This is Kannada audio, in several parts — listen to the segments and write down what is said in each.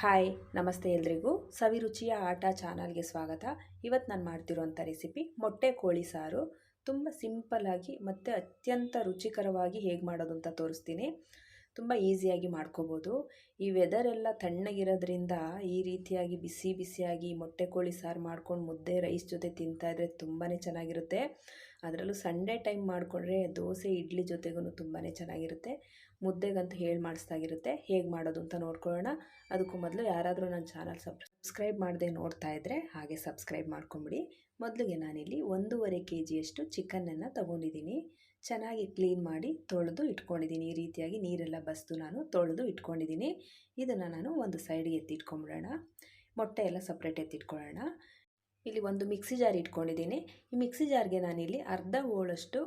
ಹಾಯ್, ನಮಸ್ತೆ ಎಲ್ರಿಗೂ. ಸವಿರುಚಿಯ ಆಟ ಚಾನಲ್ಗೆ ಸ್ವಾಗತ. ಇವತ್ತು ನಾನು ಮಾಡ್ತಿರೋಂಥ ರೆಸಿಪಿ ಮೊಟ್ಟೆ ಕೋಳಿ ಸಾರು. ತುಂಬ ಸಿಂಪಲ್ಲಾಗಿ ಮತ್ತು ಅತ್ಯಂತ ರುಚಿಕರವಾಗಿ ಹೇಗೆ ಮಾಡೋದು ಅಂತ ತೋರಿಸ್ತೀನಿ. ತುಂಬ ಈಸಿಯಾಗಿ ಮಾಡ್ಕೋಬೋದು. ಈ ವೆದರ್ ಎಲ್ಲ ತಣ್ಣಗಿರೋದ್ರಿಂದ ಈ ರೀತಿಯಾಗಿ ಬಿಸಿ ಬಿಸಿಯಾಗಿ ಮೊಟ್ಟೆ ಕೋಳಿ ಸಾರು ಮಾಡ್ಕೊಂಡು ಮುದ್ದೆ ರೈಸ್ ಜೊತೆ ತಿಂತಾ ಇದ್ರೆ ತುಂಬಾ ಚೆನ್ನಾಗಿರುತ್ತೆ. ಅದರಲ್ಲೂ ಸಂಡೇ ಟೈಮ್ ಮಾಡಿಕೊಂಡ್ರೆ ದೋಸೆ, ಇಡ್ಲಿ ಜೊತೆಗೂ ತುಂಬಾ ಚೆನ್ನಾಗಿರುತ್ತೆ. ಮುದ್ದೆಗಂತೂ ಹೇಳಿ ಮಾಡಿಸ್ದಾಗಿರುತ್ತೆ ಹೇಗೆ ಮಾಡೋದು ಅಂತ ನೋಡ್ಕೊಳ್ಳೋಣ. ಅದಕ್ಕೂ ಮೊದಲು ಯಾರಾದರೂ ನನ್ನ ಚಾನಲ್ ಸಬ್ಸ್ಕ್ರೈಬ್ ಮಾಡದೆ ನೋಡ್ತಾ ಇದ್ದರೆ ಹಾಗೆ ಸಬ್ಸ್ಕ್ರೈಬ್ ಮಾಡ್ಕೊಂಬಿಡಿ. ಮೊದಲಿಗೆ ನಾನಿಲ್ಲಿ ಒಂದೂವರೆ ಕೆ ಜಿಯಷ್ಟು ಚಿಕನನ್ನು ತೊಗೊಂಡಿದ್ದೀನಿ. ಚೆನ್ನಾಗಿ ಕ್ಲೀನ್ ಮಾಡಿ ತೊಳೆದು ಇಟ್ಕೊಂಡಿದ್ದೀನಿ. ಈ ರೀತಿಯಾಗಿ ನೀರೆಲ್ಲ ಬಸ್ದು ನಾನು ತೊಳೆದು ಇಟ್ಕೊಂಡಿದ್ದೀನಿ. ಇದನ್ನು ನಾನು ಒಂದು ಸೈಡಿಗೆ ಎತ್ತಿಟ್ಕೊಂಬಿಡೋಣ ಮೊಟ್ಟೆ ಎಲ್ಲ ಸಪ್ರೇಟ್ ಎತ್ತಿಟ್ಕೊಳ್ಳೋಣ ಇಲ್ಲಿ ಒಂದು ಮಿಕ್ಸಿ ಜಾರ್ ಇಟ್ಕೊಂಡಿದ್ದೀನಿ. ಈ ಮಿಕ್ಸಿ ಜಾರ್ಗೆ ನಾನಿಲ್ಲಿ ಅರ್ಧ ಹೋಳಷ್ಟು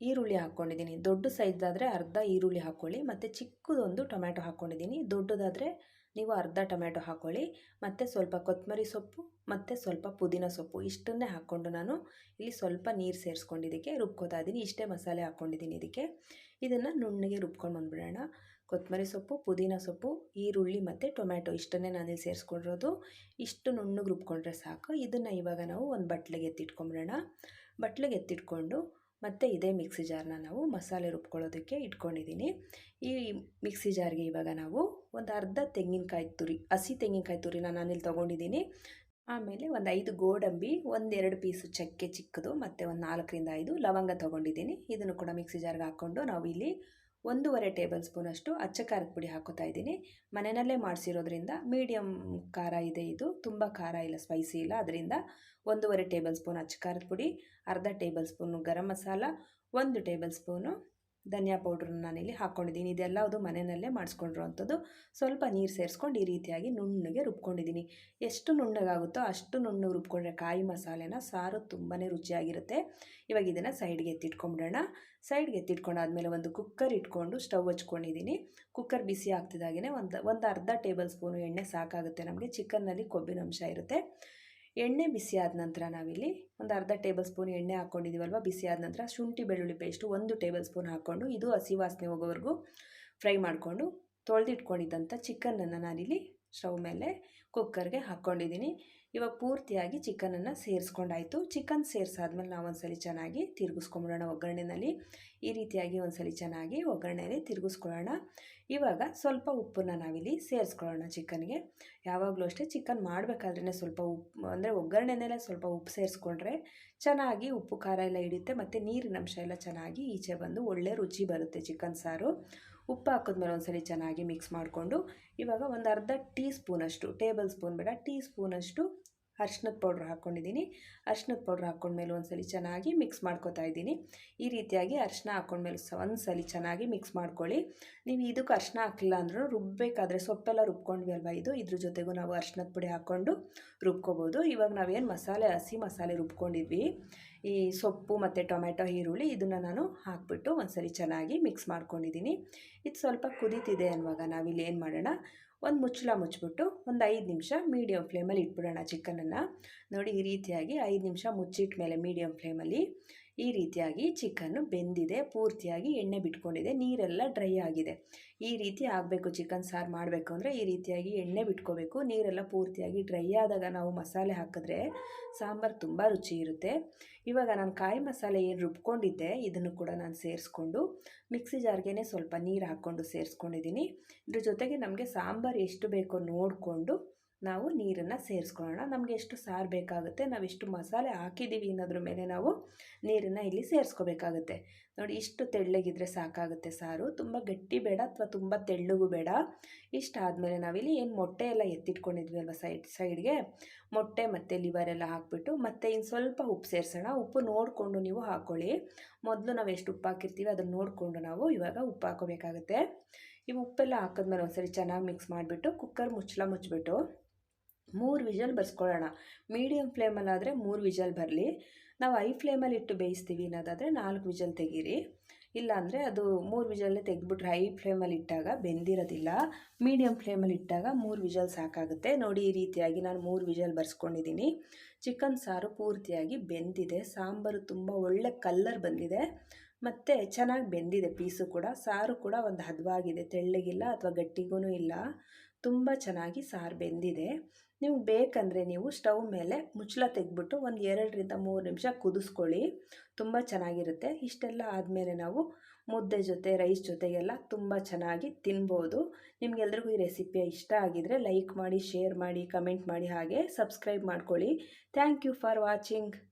ಈರುಳ್ಳಿ ಹಾಕ್ಕೊಂಡಿದ್ದೀನಿ. ದೊಡ್ಡ ಸೈಜ್ದಾದರೆ ಅರ್ಧ ಈರುಳ್ಳಿ ಹಾಕ್ಕೊಳ್ಳಿ ಮತ್ತು ಚಿಕ್ಕದೊಂದು ಟೊಮ್ಯಾಟೊ ಹಾಕ್ಕೊಂಡಿದ್ದೀನಿ ದೊಡ್ಡದಾದರೆ ನೀವು ಅರ್ಧ ಟೊಮ್ಯಾಟೊ ಹಾಕ್ಕೊಳ್ಳಿ ಮತ್ತು ಸ್ವಲ್ಪ ಕೊತ್ತಂಬರಿ ಸೊಪ್ಪು, ಮತ್ತು ಸ್ವಲ್ಪ ಪುದೀನ ಸೊಪ್ಪು, ಇಷ್ಟನ್ನೇ ಹಾಕ್ಕೊಂಡು ನಾನು ಇಲ್ಲಿ ಸ್ವಲ್ಪ ನೀರು ಸೇರಿಸ್ಕೊಂಡಿದ್ದಕ್ಕೆ ರುಬ್ಕೋತಾ ಇದ್ದೀನಿ. ಇಷ್ಟೇ ಮಸಾಲೆ ಹಾಕ್ಕೊಂಡಿದ್ದೀನಿ ಇದಕ್ಕೆ. ಇದನ್ನು ನುಣ್ಣಗೆ ರುಬ್ಕೊಂಡು ಬಂದುಬಿಡೋಣ. ಕೊತ್ತಂಬರಿ ಸೊಪ್ಪು, ಪುದೀನ ಸೊಪ್ಪು, ಈರುಳ್ಳಿ ಮತ್ತು ಟೊಮ್ಯಾಟೊ ಇಷ್ಟನ್ನೇ ನಾನಿಲ್ಲಿ ಸೇರಿಸ್ಕೊಂಡಿರೋದು. ಇಷ್ಟು ನುಣ್ಣಗೆ ರುಬ್ಕೊಂಡ್ರೆ ಸಾಕು. ಇದನ್ನು ಇವಾಗ ನಾವು ಒಂದು ಬಟ್ಲಿಗೆ ಎತ್ತಿಟ್ಕೊಂಬಿಡೋಣ ಬಟ್ಲಿಗೆ ಎತ್ತಿಟ್ಕೊಂಡು ಮತ್ತು ಇದೇ ಮಿಕ್ಸಿ ಜಾರ್ನ ನಾವು ಮಸಾಲೆ ರುಬ್ಕೊಳ್ಳೋದಕ್ಕೆ ಇಟ್ಕೊಂಡಿದ್ದೀನಿ. ಈ ಮಿಕ್ಸಿ ಜಾರ್ಗೆ ಇವಾಗ ನಾವು ಒಂದು ಅರ್ಧ ತೆಂಗಿನಕಾಯಿ ತುರಿ, ಹಸಿ ತೆಂಗಿನಕಾಯಿ ತುರಿನ ನಾನಿಲ್ಲಿ ತೊಗೊಂಡಿದ್ದೀನಿ. ಆಮೇಲೆ ಒಂದು ಐದು ಗೋಡಂಬಿ ಒಂದೆರಡು ಪೀಸು ಚಕ್ಕೆ ಚಿಕ್ಕದು ಮತ್ತು ಒಂದು ನಾಲ್ಕರಿಂದ ಐದು ಲವಂಗ ತೊಗೊಂಡಿದ್ದೀನಿ. ಇದನ್ನು ಕೂಡ ಮಿಕ್ಸಿ ಜಾರ್ಗೆ ಹಾಕ್ಕೊಂಡು ನಾವು ಇಲ್ಲಿ ಒಂದೂವರೆ ಟೇಬಲ್ ಸ್ಪೂನಷ್ಟು ಅಚ್ಚ ಖಾರದ ಪುಡಿ ಹಾಕೋತಾ ಇದ್ದೀನಿ. ಮನೆಯಲ್ಲೇ ಮಾಡಿಸಿರೋದ್ರಿಂದ ಮೀಡಿಯಮ್ ಖಾರ ಇದೆ ಇದು. ತುಂಬ ಖಾರ ಇಲ್ಲ ಸ್ಪೈಸಿ ಇಲ್ಲ. ಅದರಿಂದ ಒಂದೂವರೆ ಟೇಬಲ್ ಸ್ಪೂನ್ ಅಚ್ಚ ಖಾರದ ಪುಡಿ, ಅರ್ಧ ಟೇಬಲ್ ಸ್ಪೂನು ಗರಂ ಮಸಾಲ, ಒಂದು ಟೇಬಲ್ ಸ್ಪೂನು ಧನಿಯಾ ಪೌಡ್ರನ್ನ ನಾನಿಲ್ಲಿ ಹಾಕ್ಕೊಂಡಿದ್ದೀನಿ ಇದೆಲ್ಲದು ಮನೆಯಲ್ಲೇ ಮಾಡಿಸ್ಕೊಂಡಿರೋವಂಥದ್ದು. ಸ್ವಲ್ಪ ನೀರು ಸೇರಿಸ್ಕೊಂಡು ಈ ರೀತಿಯಾಗಿ ನುಣ್ಣಗೆ ರುಬ್ಕೊಂಡಿದ್ದೀನಿ. ಎಷ್ಟು ನುಣ್ಣಗಾಗುತ್ತೋ ಅಷ್ಟು ನುಣ್ಣಗೆ ರುಬ್ಕೊಂಡ್ರೆ ಕಾಯಿ ಮಸಾಲೆನ ಸಾರು ತುಂಬಾ ರುಚಿಯಾಗಿರುತ್ತೆ. ಇವಾಗ ಇದನ್ನು ಸೈಡ್ಗೆ ಎತ್ತಿಟ್ಕೊಂಬಿಡೋಣ. ಸೈಡ್ಗೆ ಎತ್ತಿಟ್ಕೊಂಡಾದ್ಮೇಲೆ ಒಂದು ಕುಕ್ಕರ್ ಇಟ್ಕೊಂಡು ಸ್ಟವ್ ಹಚ್ಕೊಂಡಿದ್ದೀನಿ. ಕುಕ್ಕರ್ ಬಿಸಿ ಆಗ್ತಿದ್ದಾಗೇ ಒಂದು ಒಂದು ಅರ್ಧ ಟೇಬಲ್ ಸ್ಪೂನು ಎಣ್ಣೆ ಸಾಕಾಗುತ್ತೆ. ನಮಗೆ ಚಿಕನ್ನಲ್ಲಿ ಕೊಬ್ಬಿನ ಅಂಶ ಇರುತ್ತೆ. ಎಣ್ಣೆ ಬಿಸಿ ಆದ ನಂತರ ನಾವಿಲ್ಲಿ ಒಂದು ಅರ್ಧ ಟೇಬಲ್ ಸ್ಪೂನ್ ಎಣ್ಣೆ ಹಾಕ್ಕೊಂಡಿದ್ದೀವಲ್ವ? ಬಿಸಿ ಆದ ನಂತರ ಶುಂಠಿ, ಬೆಳ್ಳುಳ್ಳಿ ಪೇಸ್ಟು ಒಂದು ಟೇಬಲ್ ಸ್ಪೂನ್ ಹಾಕ್ಕೊಂಡು ಇದು ಹಸಿ ವಾಸನೆ ಹೋಗೋವರೆಗೂ ಫ್ರೈ ಮಾಡಿಕೊಂಡು ತೊಳೆದಿಟ್ಕೊಂಡಿದ್ದಂಥ ಚಿಕನನ್ನು ನಾನಿಲ್ಲಿ ಸ್ಟವ್ ಮೇಲೆ ಕುಕ್ಕರ್ಗೆ ಹಾಕ್ಕೊಂಡಿದ್ದೀನಿ. ಇವಾಗ ಪೂರ್ತಿಯಾಗಿ ಚಿಕನನ್ನು ಸೇರಿಸ್ಕೊಂಡಾಯಿತು. ಚಿಕನ್ ಸೇರಿಸಾದ್ಮೇಲೆ ನಾವು ಒಂದ್ಸಲಿ ಚೆನ್ನಾಗಿ ತಿರುಗಿಸ್ಕೊಂಬಿಡೋಣ ಒಗ್ಗರಣೆಯಲ್ಲಿ ಈ ರೀತಿಯಾಗಿ ಒಂದ್ಸಲಿ ಚೆನ್ನಾಗಿ ಒಗ್ಗರಣೆಯಲ್ಲಿ ತಿರುಗಿಸ್ಕೊಳ್ಳೋಣ. ಇವಾಗ ಸ್ವಲ್ಪ ಉಪ್ಪನ್ನು ನಾವಿಲ್ಲಿ ಸೇರಿಸ್ಕೊಳ್ಳೋಣ ಚಿಕನ್ಗೆ. ಯಾವಾಗಲೂ ಅಷ್ಟೇ ಚಿಕನ್ ಮಾಡಬೇಕಾದ್ರೆ ಸ್ವಲ್ಪ ಉಪ್ಪು ಅಂದರೆ ಒಗ್ಗರಣೆನೆಲ್ಲ ಸ್ವಲ್ಪ ಉಪ್ಪು ಸೇರಿಸ್ಕೊಂಡ್ರೆ ಚೆನ್ನಾಗಿ ಉಪ್ಪು ಖಾರ ಎಲ್ಲ ಹಿಡಿಯುತ್ತೆ, ಮತ್ತು ನೀರಿನಂಶ ಎಲ್ಲ ಚೆನ್ನಾಗಿ ಈಚೆ ಬಂದು ಒಳ್ಳೆ ರುಚಿ ಬರುತ್ತೆ ಚಿಕನ್ ಸಾರು. ಉಪ್ಪು ಹಾಕಿದ್ಮೇಲೆ ಒಂದ್ಸಲಿ ಚೆನ್ನಾಗಿ ಮಿಕ್ಸ್ ಮಾಡಿಕೊಂಡು ಇವಾಗ ಒಂದು ಅರ್ಧ ಟೀ ಸ್ಪೂನಷ್ಟು ಟೇಬಲ್ ಸ್ಪೂನ್ ಬೇಡ ಟೀ ಸ್ಪೂನಷ್ಟು ಅರ್ಶಿನದ ಪೌಡ್ರ್ ಹಾಕ್ಕೊಂಡಿದ್ದೀನಿ. ಅರ್ಶಿನದ ಪೌಡ್ರ್ ಹಾಕ್ಕೊಂಡ್ಮೇಲೆ ಒಂದ್ಸಲಿ ಚೆನ್ನಾಗಿ ಮಿಕ್ಸ್ ಮಾಡ್ಕೊತಾ ಇದ್ದೀನಿ. ಈ ರೀತಿಯಾಗಿ ಅರ್ಶಿನ ಹಾಕ್ಕೊಂಡ್ಮೇಲೆ ಒಂದ್ಸಲಿ ಚೆನ್ನಾಗಿ ಮಿಕ್ಸ್ ಮಾಡ್ಕೊಳ್ಳಿ. ನೀವು ಇದಕ್ಕೆ ಅರ್ಶಿನ ಹಾಕಿಲ್ಲ ಅಂದ್ರೂ ರುಬ್ಬಬೇಕಾದ್ರೆ ಸೊಪ್ಪೆಲ್ಲ ರುಬ್ಕೊಂಡ್ವಿ ಅಲ್ವಾ ಇದು? ಇದ್ರ ಜೊತೆಗೂ ನಾವು ಅರ್ಶಿನದ ಪುಡಿ ಹಾಕ್ಕೊಂಡು ರುಬ್ಕೋಬೋದು. ಇವಾಗ ನಾವೇನು ಮಸಾಲೆ, ಹಸಿ ಮಸಾಲೆ ರುಬ್ಕೊಂಡಿದ್ವಿ. ಈ ಸೊಪ್ಪು ಮತ್ತು ಟೊಮೆಟೊ ಈರುಳ್ಳಿ ಇದನ್ನು ನಾನು ಹಾಕ್ಬಿಟ್ಟು ಒಂದ್ಸಲಿ ಚೆನ್ನಾಗಿ ಮಿಕ್ಸ್ ಮಾಡ್ಕೊಂಡಿದ್ದೀನಿ. ಇದು ಸ್ವಲ್ಪ ಕುದೀತಿದೆ ಅನ್ನುವಾಗ ನಾವಿಲ್ಲಿ ಏನು ಮಾಡೋಣ? ಒಂದು ಮುಚ್ಚಳ ಮುಚ್ಚಿಬಿಟ್ಟು ಒಂದು ಐದು ನಿಮಿಷ ಮೀಡಿಯಮ್ ಫ್ಲೇಮಲ್ಲಿ ಇಟ್ಬಿಡೋಣ ಚಿಕನನ್ನು ನೋಡಿ ಈ ರೀತಿಯಾಗಿ ಐದು ನಿಮಿಷ ಮುಚ್ಚಿಟ್ಟ ಮೇಲೆ ಮೀಡಿಯಮ್ ಫ್ಲೇಮಲ್ಲಿ ಈ ರೀತಿಯಾಗಿ ಚಿಕನ್ನು ಬೆಂದಿದೆ, ಪೂರ್ತಿಯಾಗಿ ಎಣ್ಣೆ ಬಿಟ್ಕೊಂಡಿದೆ, ನೀರೆಲ್ಲ ಡ್ರೈ ಆಗಿದೆ. ಈ ರೀತಿ ಆಗಬೇಕು ಚಿಕನ್ ಸಾರು ಮಾಡಬೇಕು ಅಂದರೆ ಈ ರೀತಿಯಾಗಿ ಎಣ್ಣೆ ಬಿಟ್ಕೋಬೇಕು, ನೀರೆಲ್ಲ ಪೂರ್ತಿಯಾಗಿ ಡ್ರೈ ಆದಾಗ ನಾವು ಮಸಾಲೆ ಹಾಕಿದ್ರೆ ಸಾಂಬಾರು ತುಂಬ ರುಚಿ ಇರುತ್ತೆ. ಇವಾಗ ನಾನು ಕಾಯಿ ಮಸಾಲೆ ಏನು ರುಬ್ಕೊಂಡಿದ್ದೆ, ಇದನ್ನು ಕೂಡ ನಾನು ಸೇರಿಸ್ಕೊಂಡು ಮಿಕ್ಸಿ ಜಾರ್ಗೆ ಸ್ವಲ್ಪ ನೀರು ಹಾಕ್ಕೊಂಡು ಸೇರಿಸ್ಕೊಂಡಿದ್ದೀನಿ. ಇದ್ರ ಜೊತೆಗೆ ನಮಗೆ ಸಾಂಬಾರು ಎಷ್ಟು ಬೇಕೋ ನೋಡಿಕೊಂಡು ನಾವು ನೀರನ್ನು ಸೇರಿಸ್ಕೊಳ್ಳೋಣ. ನಮಗೆ ಎಷ್ಟು ಸಾರು ಬೇಕಾಗುತ್ತೆ, ನಾವು ಎಷ್ಟು ಮಸಾಲೆ ಹಾಕಿದ್ದೀವಿ ಅನ್ನೋದ್ರ ಮೇಲೆ ನಾವು ನೀರನ್ನು ಇಲ್ಲಿ ಸೇರಿಸ್ಕೋಬೇಕಾಗುತ್ತೆ. ನೋಡಿ, ಇಷ್ಟು ತೆಳ್ಳಗಿದ್ರೆ ಸಾಕಾಗುತ್ತೆ ಸಾರು. ತುಂಬ ಗಟ್ಟಿ ಬೇಡ ಅಥವಾ ತುಂಬ ತೆಳ್ಳಗೂ ಬೇಡ. ಇಷ್ಟಾದಮೇಲೆ ನಾವಿಲ್ಲಿ ಏನು ಮೊಟ್ಟೆ ಎಲ್ಲ ಎತ್ತಿಟ್ಕೊಂಡಿದ್ವಿ ಅಲ್ವ ಸೈಡ್, ಸೈಡ್ಗೆ, ಮೊಟ್ಟೆ ಮತ್ತು ಲಿವರ್ ಎಲ್ಲ ಹಾಕ್ಬಿಟ್ಟು ಮತ್ತು ಇನ್ನು ಸ್ವಲ್ಪ ಉಪ್ಪು ಸೇರಿಸೋಣ. ಉಪ್ಪು ನೋಡಿಕೊಂಡು ನೀವು ಹಾಕ್ಕೊಳ್ಳಿ ಮೊದಲು ನಾವು ಎಷ್ಟು ಉಪ್ಪು ಹಾಕಿರ್ತೀವಿ ಅದನ್ನು ನೋಡಿಕೊಂಡು ನಾವು ಇವಾಗ ಉಪ್ಪು ಹಾಕೋಬೇಕಾಗುತ್ತೆ. ಈ ಉಪ್ಪೆಲ್ಲ ಹಾಕಿದ್ಮೇಲೆ ಒಂದ್ಸರಿ ಚೆನ್ನಾಗಿ ಮಿಕ್ಸ್ ಮಾಡಿಬಿಟ್ಟು ಕುಕ್ಕರ್ ಮುಚ್ಚಳ ಮುಚ್ಚಿಬಿಟ್ಟು ಮೂರು ವಿಜಲ್ ಬರ್ಸ್ಕೊಳ್ಳೋಣ. ಮೀಡಿಯಮ್ ಫ್ಲೇಮಲ್ಲಾದರೆ ಮೂರು ವಿಜಲ್ ಬರಲಿ. ನಾವು ಐ ಫ್ಲೇಮಲ್ಲಿ ಇಟ್ಟು ಬೇಯಿಸ್ತೀವಿ ಅನ್ನೋದಾದರೆ ನಾಲ್ಕು ವಿಜಲ್ ತೆಗೀರಿ. ಇಲ್ಲಾಂದರೆ ಅದು ಮೂರು ವಿಷಲ್ಲೇ ತೆಗೆದ್ಬಿಟ್ರೆ ಹೈ ಫ್ಲೇಮಲ್ಲಿ ಇಟ್ಟಾಗ ಬೆಂದಿರೋದಿಲ್ಲ. ಮೀಡಿಯಮ್ ಫ್ಲೇಮಲ್ಲಿ ಇಟ್ಟಾಗ ಮೂರು ವಿಜಲ್ ಸಾಕಾಗುತ್ತೆ. ನೋಡಿ ಈ ರೀತಿಯಾಗಿ ನಾನು ಮೂರು ವಿಜಲ್ ಬರ್ಸ್ಕೊಂಡಿದ್ದೀನಿ. ಚಿಕನ್ ಸಾರು ಪೂರ್ತಿಯಾಗಿ ಬೆಂದಿದೆ. ಸಾಂಬಾರು ತುಂಬ ಒಳ್ಳೆ ಕಲ್ಲರ್ ಬಂದಿದೆ. ಮತ್ತು ಚೆನ್ನಾಗಿ ಬೆಂದಿದೆ ಪೀಸು ಕೂಡ. ಸಾರು ಕೂಡ ಒಂದು ಹದವಾಗಿದೆ ತೆಳ್ಳಗಿಲ್ಲ ಅಥವಾ ಗಟ್ಟಿಗೂ ಇಲ್ಲ. ತುಂಬ ಚೆನ್ನಾಗಿ ಸಾರು ಬೆಂದಿದೆ. ನೀವು ಬೇಕಂದರೆ ನೀವು ಸ್ಟವ್ ಮೇಲೆ ಮುಚ್ಚಳ ತೆಗೆದ್ಬಿಟ್ಟು ಒಂದು ಎರಡರಿಂದ ಮೂರು ನಿಮಿಷ ಕುದಿಸ್ಕೊಳ್ಳಿ. ತುಂಬ ಚೆನ್ನಾಗಿರುತ್ತೆ. ಇಷ್ಟೆಲ್ಲ ಆದಮೇಲೆ ನಾವು ಮುದ್ದೆ ಜೊತೆ, ರೈಸ್ ಜೊತೆಗೆಲ್ಲ ತುಂಬ ಚೆನ್ನಾಗಿ ತಿನ್ಬೋದು. ನಿಮಗೆಲ್ರಿಗೂ ಈ ರೆಸಿಪಿ ಇಷ್ಟ ಆಗಿದರೆ ಲೈಕ್ ಮಾಡಿ, ಶೇರ್ ಮಾಡಿ, ಕಮೆಂಟ್ ಮಾಡಿ ಹಾಗೆ ಸಬ್ಸ್ಕ್ರೈಬ್ ಮಾಡ್ಕೊಳ್ಳಿ. Thank you for watching.